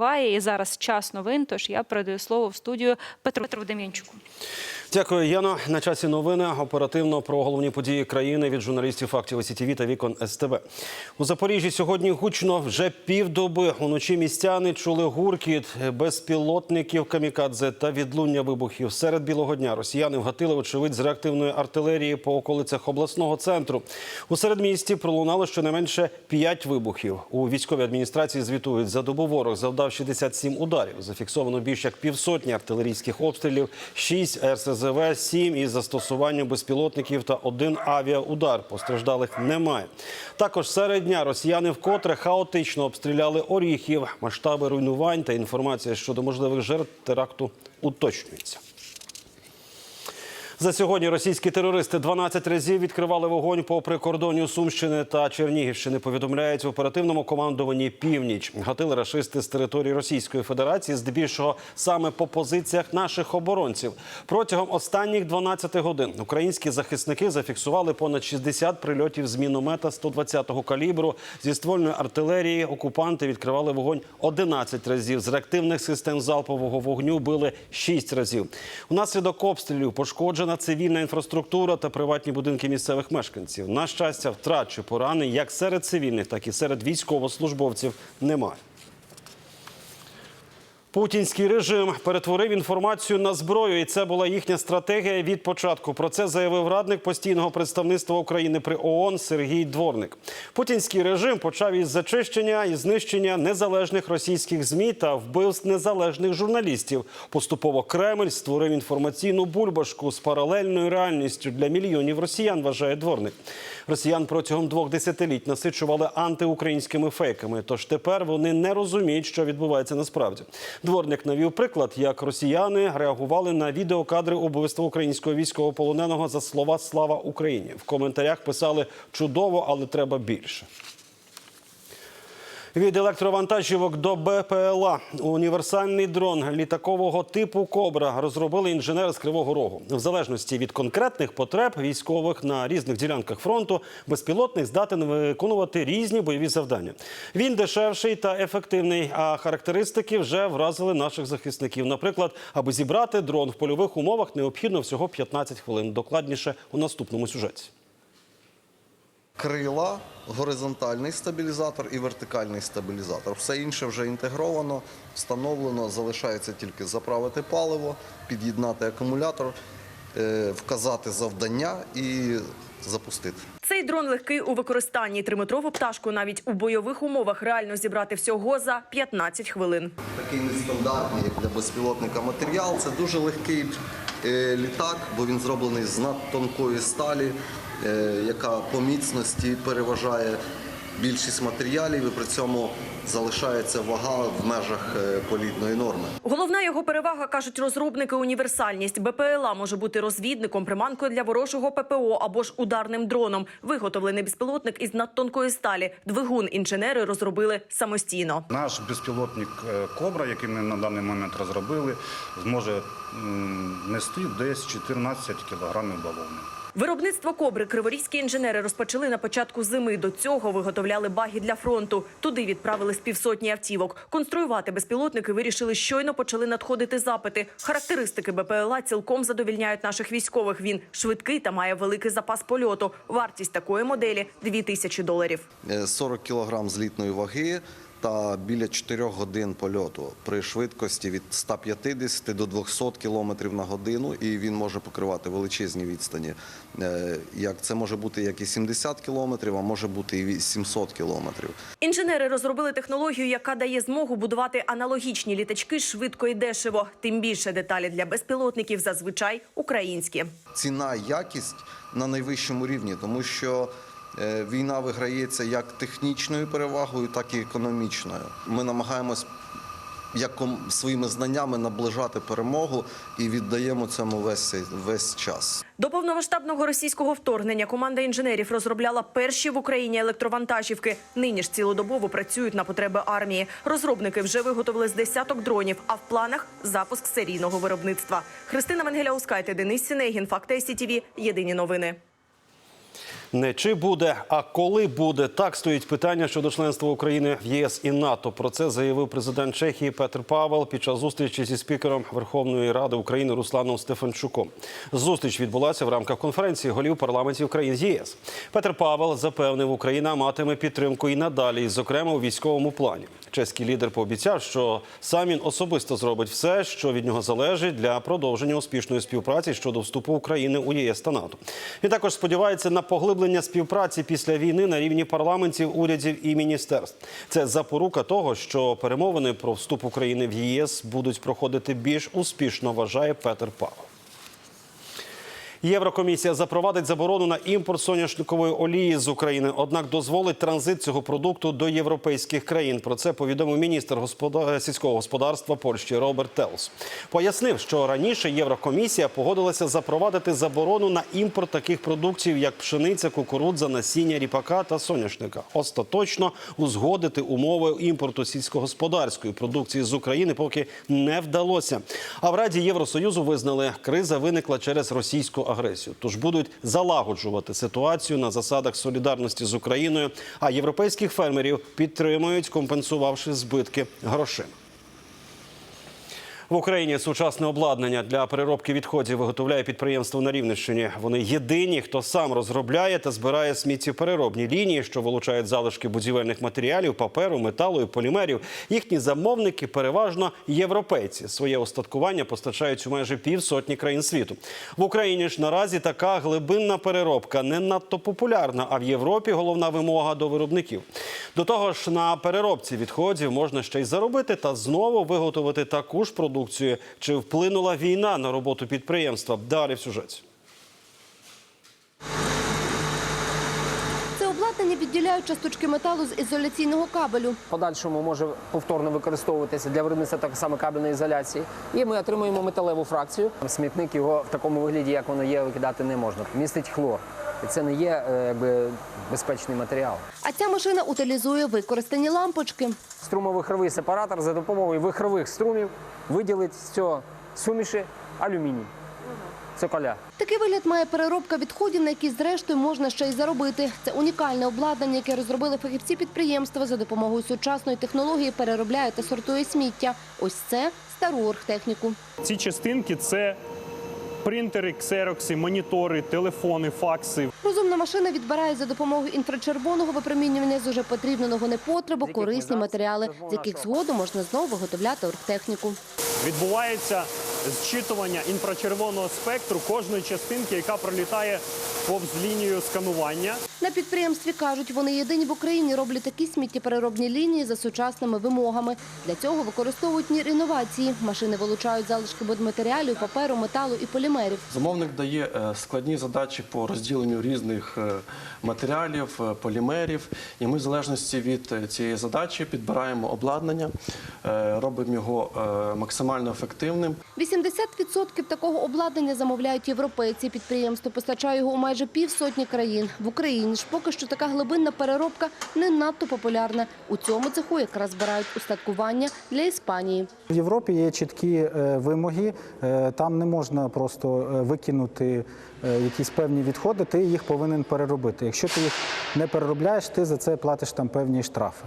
Триває і зараз час новин. Тож я передаю слово в студію Петру Петру Дем'янчуку. Дякую, Яно. На часі новини оперативно про головні події країни від журналістів фактів СІТВ та вікон СТБ. У Запоріжжі сьогодні гучно вже півдоби. Уночі містяни чули гуркіт безпілотників камікадзе та відлуння вибухів. Серед білого дня росіяни вгатили очевидь з реактивної артилерії по околицях обласного центру. У середмісті пролунало щонайменше 5 вибухів. У військовій адміністрації звітують за добу ворог завдав 67 ударів. Зафіксовано більш як півсотні артилерійських обстрілів, 6 РСЗВ, 7 із застосуванням безпілотників та один авіаудар. Постраждалих немає. Також серед дня росіяни вкотре хаотично обстріляли Оріхів. Масштаби руйнувань та інформація щодо можливих жертв теракту уточнюється. За сьогодні російські терористи 12 разів відкривали вогонь по прикордонню Сумщини та Чернігівщини. Повідомляють в оперативному командуванні Північ. Гатили рашисти з території Російської Федерації, здебільшого саме по позиціях наших оборонців. Протягом останніх 12 годин українські захисники зафіксували понад 60 прильотів з міномета 120-го калібру. Зі ствольної артилерії окупанти відкривали вогонь 11 разів. З реактивних систем залпового вогню били 6 разів. Унаслідок обстрілів пошкоджена цивільна інфраструктура та приватні будинки місцевих мешканців. На щастя, втрат чи поранень як серед цивільних, так і серед військовослужбовців немає. Путінський режим перетворив інформацію на зброю, і це була їхня стратегія від початку. Про це заявив радник постійного представництва України при ООН Сергій Дворник. Путінський режим почав із зачищення і знищення незалежних російських змі та вбивств незалежних журналістів. Поступово Кремль створив інформаційну бульбашку з паралельною реальністю для мільйонів росіян. Вважає дворник. Росіян протягом двох десятиліть насичували антиукраїнськими фейками. Тож тепер вони не розуміють, що відбувається насправді. Дворник навів приклад, як росіяни реагували на відеокадри убивства українського військовополоненого за слова Слава Україні. В коментарях писали чудово, але треба більше. Від електровантажівок до БПЛА універсальний дрон літакового типу Кобра розробили інженери з Кривого Рогу. В залежності від конкретних потреб військових на різних ділянках фронту безпілотник здатен виконувати різні бойові завдання. Він дешевший та ефективний. А характеристики вже вразили наших захисників. Наприклад, аби зібрати дрон в польових умовах, необхідно всього 15 хвилин. Докладніше у наступному сюжеті. Крила, горизонтальний стабілізатор і вертикальний стабілізатор. Все інше вже інтегровано, встановлено, залишається тільки заправити паливо, під'єднати акумулятор, е, вказати завдання і запустити. Цей дрон легкий у використанні. Триметрову пташку навіть у бойових умовах реально зібрати всього за 15 хвилин. Такий нестандартний як для безпілотника матеріал. Це дуже легкий е, літак, бо він зроблений з надтонкої сталі, яка по міцності переважає більшість матеріалів і при цьому залишається вага в межах е, політної норми. Головна його перевага кажуть розробники універсальність. БПЛА може бути розвідником, приманкою для ворожого ППО або ж ударним дроном. Виготовлений безпілотник із надтонкої сталі. Двигун інженери розробили самостійно. Наш безпілотник е, Кобра, який ми на даний момент розробили, зможе нести десь 14 кілограмів бавовни. Виробництво кобри криворізькі інженери розпочали на початку зими. До цього виготовляли баги для фронту. Туди відправили з півсотні автівок. Конструювати безпілотники вирішили щойно почали надходити запити. Характеристики БПЛА цілком задовільняють наших військових. Він швидкий та має великий запас польоту. Вартість такої моделі – 2 тисячі доларів. Е, 40 кг злітної ваги та біля 4 годин польоту при швидкості від 150 до 200 км на годину, і він може покривати величезні відстані. Е, Як це може бути як і 70 км, а може бути і 700 км. Інженери розробили технологію, яка дає змогу будувати аналогічні літачки швидко і дешево. Тим більше деталі для безпілотників зазвичай українські. Ціна якість на найвищому рівні, тому що війна виграється як технічною перевагою, так і економічною. Ми намагаємось як своїми знаннями наближати перемогу і віддаємо цьому весь весь час. До повномасштабного російського вторгнення команда інженерів розробляла перші в Україні електровантажівки. Нині ж цілодобово працюють на потреби армії. Розробники вже виготовили з десяток дронів, а в планах запуск серійного виробництва. Христина Венгеля Ускайте, Денис Сінегін, Факти СІТВ. Єдині новини. Не чи буде, а коли буде. Так стоїть питання щодо членства України в ЄС і НАТО. Про це заявив президент Чехії Петр Павел під час зустрічі зі спікером Верховної Ради України Русланом Стефанчуком. Зустріч відбулася в рамках конференції голів парламентів країн ЄС. Петр Павел запевнив, Україна матиме підтримку і надалі, зокрема у військовому плані. Чеський лідер пообіцяв, що сам він особисто зробить все, що від нього залежить для продовження успішної співпраці щодо вступу України у ЄС та НАТО. Він також сподівається на поглиблення співпраці після війни на рівні парламентів, урядів і міністерств. Це запорука того, що перемовини про вступ України в ЄС будуть проходити більш успішно, вважає Петр Павел. Єврокомісія запровадить заборону на імпорт соняшникової олії з України, однак дозволить транзит цього продукту до європейських країн. Про це повідомив міністр господа- сільського господарства Польщі Роберт Телс. Пояснив, що раніше Єврокомісія погодилася запровадити заборону на імпорт таких продуктів, як пшениця, кукурудза, насіння ріпака та соняшника. Остаточно узгодити умови імпорту сільськогосподарської продукції з України поки не вдалося. А в Раді Євросоюзу визнали, криза виникла через російську агресію. Тож будуть залагоджувати ситуацію на засадах солідарності з Україною. А європейських фермерів підтримують, компенсувавши збитки грошима. В Україні сучасне обладнання для переробки відходів виготовляє підприємство на Рівненщині. Вони єдині, хто сам розробляє та збирає сміттєпереробні лінії, що вилучають залишки будівельних матеріалів, паперу, металу і полімерів. Їхні замовники переважно європейці. Своє остаткування постачають у майже півсотні країн світу. В Україні ж наразі така глибинна переробка не надто популярна. А в Європі головна вимога до виробників. До того ж, на переробці відходів можна ще й заробити та знову виготовити таку ж продукцію. Чи вплинула війна на роботу підприємства? Далі в сюжеті. Відділяють часточки металу з ізоляційного кабелю. Подальшому може повторно використовуватися для виробництва так само кабельної ізоляції. І ми отримуємо металеву фракцію. Смітник його в такому вигляді, як воно є, викидати не можна. Містить хлор. І це не є е, якби, безпечний матеріал. А ця машина утилізує використані лампочки. Струмовихровий сепаратор за допомогою вихрових струмів виділить з цього суміші алюміній. Цоколя. Такий вигляд має переробка відходів, на які зрештою можна ще й заробити. Це унікальне обладнання, яке розробили фахівці підприємства за допомогою сучасної технології переробляє та сортує сміття. Ось це стару оргтехніку. Ці частинки це принтери, ксерокси, монітори, телефони, факси. Розумна машина відбирає за допомогою інфрачервоного випромінювання з уже потрібного непотребу корисні матеріали, з яких згодом можна знову виготовляти оргтехніку. Відбувається зчитування інфрачервоного спектру кожної частинки, яка пролітає повз лінію сканування. На підприємстві кажуть, вони єдині в Україні роблять такі сміттєпереробні лінії за сучасними вимогами. Для цього використовують мір інновації. Машини вилучають залишки будматеріалів, паперу, металу і полімерів. Замовник дає е, складні задачі по розділенню різних е, матеріалів, е, полімерів, і ми в залежності від цієї задачі підбираємо обладнання, робимо його максимально ефективним. 80% такого обладнання замовляють європейці. Підприємство постачає його у майже півсотні країн. В Україні ж поки що така глибинна переробка не надто популярна. У цьому цеху якраз збирають устаткування для Іспанії. В Європі є чіткі е, вимоги. Е, Там не можна просто е, викинути якісь певні відходи, ти їх повинен переробити. Якщо ти їх не переробляєш, ти за це платиш там певні штрафи.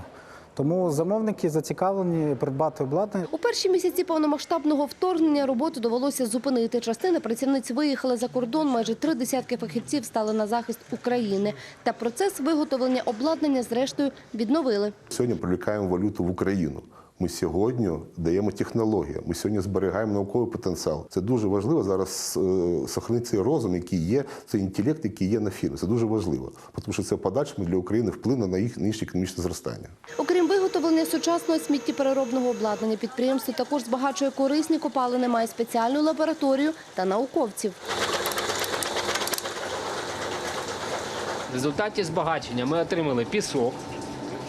Тому замовники зацікавлені придбати обладнання. У перші місяці повномасштабного вторгнення роботу довелося зупинити. Частина працівниць виїхала за кордон. Майже три десятки фахівців стали на захист України. Та процес виготовлення обладнання зрештою відновили. Сьогодні привлікаємо валюту в Україну. Ми сьогодні даємо технології. Ми сьогодні зберігаємо науковий потенціал. Це дуже важливо зараз е, сохранити цей розум, який є, цей інтелект, який є на фірмі. Це дуже важливо, тому що це в подальшому для України вплине на їх інше економічне зростання. Окрім виготовлення сучасного сміттєпереробного обладнання, підприємство також збагачує корисні копалини, має спеціальну лабораторію та науковців. В результаті збагачення ми отримали пісок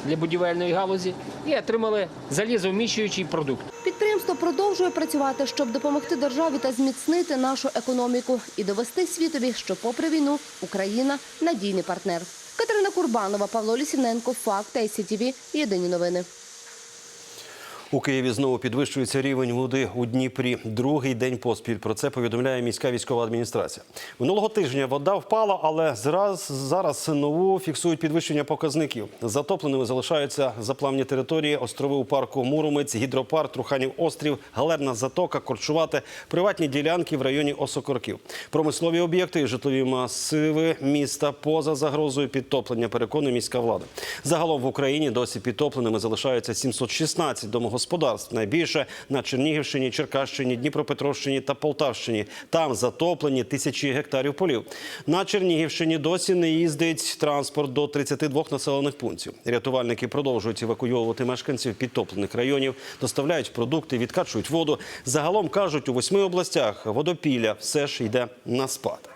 для будівельної галузі і отримали залізовміщуючий продукт. Підприємство продовжує працювати, щоб допомогти державі та зміцнити нашу економіку і довести світові, що попри війну Україна надійний партнер. Катерина Курбанова, Павло Лісівненко, Факт ICTV. Єдині новини. У Києві знову підвищується рівень води у Дніпрі. Другий день поспіль. Про це повідомляє міська військова адміністрація. Минулого тижня вода впала, але зараз, зараз знову фіксують підвищення показників. Затопленими залишаються заплавні території, острови у парку Муромець, гідропарк, Труханів острів, Галерна затока, Корчувате, приватні ділянки в районі Осокорків. Промислові об'єкти і житлові масиви міста поза загрозою підтоплення, переконує міська влада. Загалом в Україні досі підтопленими залишаються 716 домогосподарств. Найбільше на Чернігівщині, Черкащині, Дніпропетровщині та Полтавщині. Там затоплені тисячі гектарів полів. На Чернігівщині досі не їздить транспорт до 32 населених пунктів. Рятувальники продовжують евакуйовувати мешканців підтоплених районів, доставляють продукти, відкачують воду. Загалом кажуть, у восьми областях водопілля все ж йде на спад.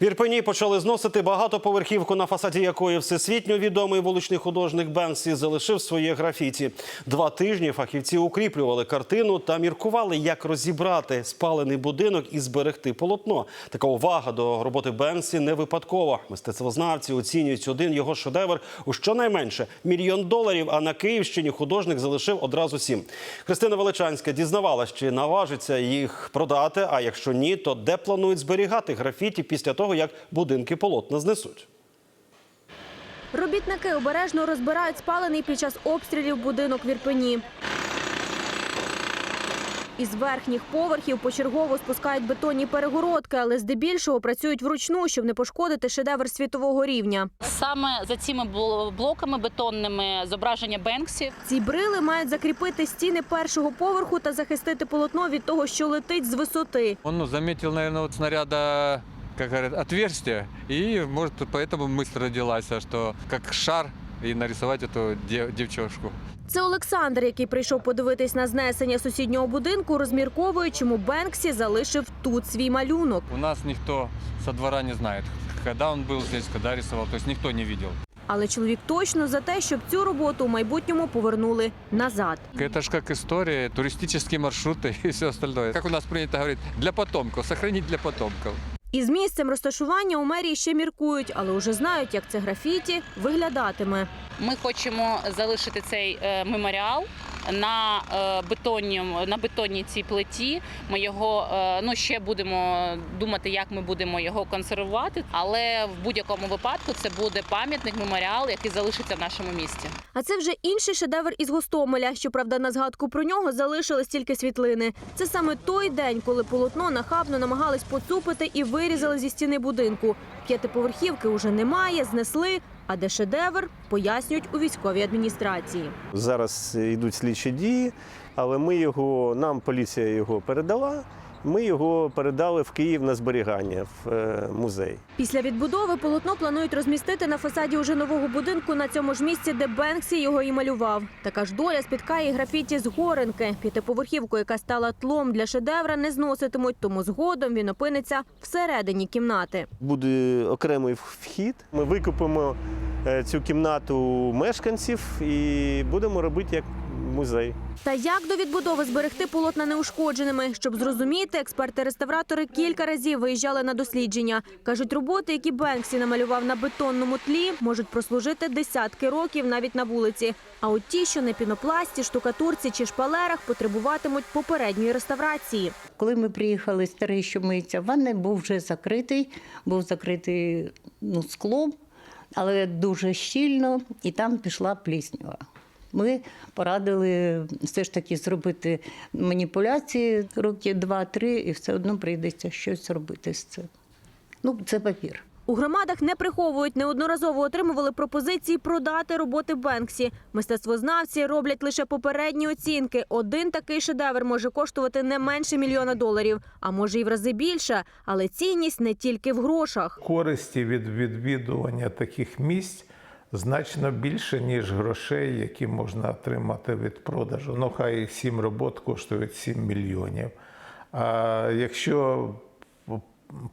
В Ірпені почали зносити багатоповерхівку, на фасаді якої всесвітньо відомий вуличний художник Бенксі залишив своє графіті. Два тижні фахівці укріплювали картину та міркували, як розібрати спалений будинок і зберегти полотно. Така увага до роботи Бенксі не випадкова. Мистецтвознавці оцінюють один його шедевр у щонайменше мільйон доларів. А на Київщині художник залишив одразу сім. Христина Величанська дізнавалась, чи наважиться їх продати. А якщо ні, то де планують зберігати графіті після того, як будинки полотна знесуть. Робітники обережно розбирають спалений під час обстрілів будинок в Ірпені. Із верхніх поверхів почергово спускають бетонні перегородки, але здебільшого працюють вручну, щоб не пошкодити шедевр світового рівня. Саме за цими блоками бетонними зображення Бенксі. Ці брили мають закріпити стіни першого поверху та захистити полотно від того, що летить з висоти. Он ну, заметил, наверное, снаряда, как говорят, отверстие. И, может, поэтому мысль родилась, что как шар и нарисовать эту дев- девчушку. Це Олександр, який прийшов подивитись на знесення сусіднього будинку, розмірковує, чому Бенксі залишив тут свій малюнок. У нас никто со двора не знает, когда он был здесь, когда рисовал. То есть никто не видел. Але чоловік точно за те, щоб цю роботу у майбутньому повернули назад. Это же как история, туристические маршруты и все остальное. Как у нас принято говорить, для потомков, сохранить для потомков. Із місцем розташування у мерії ще міркують, але вже знають, як це графіті виглядатиме. Ми хочемо залишити цей е, меморіал на е, бетонній, на бетонній цій плиті. Ми його е, ну ще будемо думати, як ми будемо його консервувати. Але в будь-якому випадку це буде пам'ятник меморіал, який залишиться в нашому місті. А це вже інший шедевр із Гостомеля. Щоправда, на згадку про нього залишились тільки світлини. Це саме той день, коли полотно нахабно намагались поцупити і вирізали зі стіни будинку. П'ятиповерхівки уже немає, знесли. А де шедевр, пояснюють у військовій адміністрації. Зараз йдуть слідчі дії, але ми його, нам поліція його передала. Ми його передали в Київ на зберігання в е, музей. Після відбудови полотно планують розмістити на фасаді уже нового будинку на цьому ж місці, де Бенксі його і малював. Така ж доля спіткає і графіті з горенки. П'ятиповерхівку, яка стала тлом для шедевра, не зноситимуть, тому згодом він опиниться всередині кімнати. Буде окремий вхід. Ми викупимо е, цю кімнату мешканців і будемо робити як музей. Та як до відбудови зберегти полотна неушкодженими? Щоб зрозуміти, експерти-реставратори кілька разів виїжджали на дослідження. Кажуть, роботи, які Бенксі намалював на бетонному тлі, можуть прослужити десятки років навіть на вулиці. А от ті, що на пінопласті, штукатурці чи шпалерах, потребуватимуть попередньої реставрації. Коли ми приїхали старий, що миється, ванний був вже закритий, був закритий ну, склом, але дуже щільно, і там пішла пліснява. Ми порадили все ж таки зробити маніпуляції роки два-три, і все одно прийдеться щось робити з цим. Ну, це папір. У громадах не приховують, неодноразово отримували пропозиції продати роботи Бенксі. Мистецтвознавці роблять лише попередні оцінки. Один такий шедевр може коштувати не менше мільйона доларів, а може і в рази більше. Але цінність не тільки в грошах. Користі від відвідування таких місць значно більше, ніж грошей, які можна отримати від продажу. Ну, хай сім робот коштують 7 мільйонів. А якщо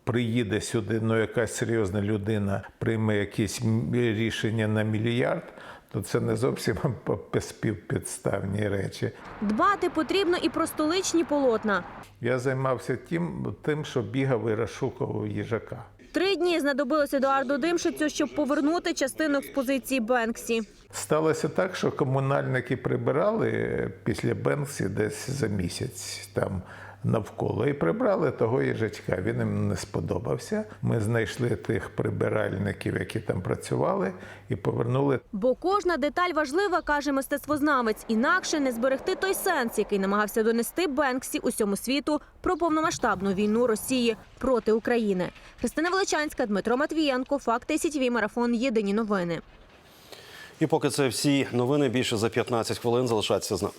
приїде сюди ну, якась серйозна людина, прийме якесь м- рішення на мільярд, то це не зовсім співпідставні речі. Дбати потрібно і про столичні полотна. Я займався тим, тим що бігав і розшукував їжака. Три дні знадобилося Едуарду Димшицю, щоб повернути частину експозиції Бенксі. Сталося так, що комунальники прибирали після Бенксі десь за місяць там навколо і прибрали того їжачка. Він їм не сподобався. Ми знайшли тих прибиральників, які там працювали, і повернули Бо кожна деталь важлива, каже мистецтвознавець. Інакше не зберегти той сенс, який намагався донести Бенксі усьому світу про повномасштабну війну Росії проти України. Христина Величанська, Дмитро Матвієнко, Факти СІТВ, Марафон. Єдині новини. І поки це всі новини більше за 15 хвилин залишаться з нами.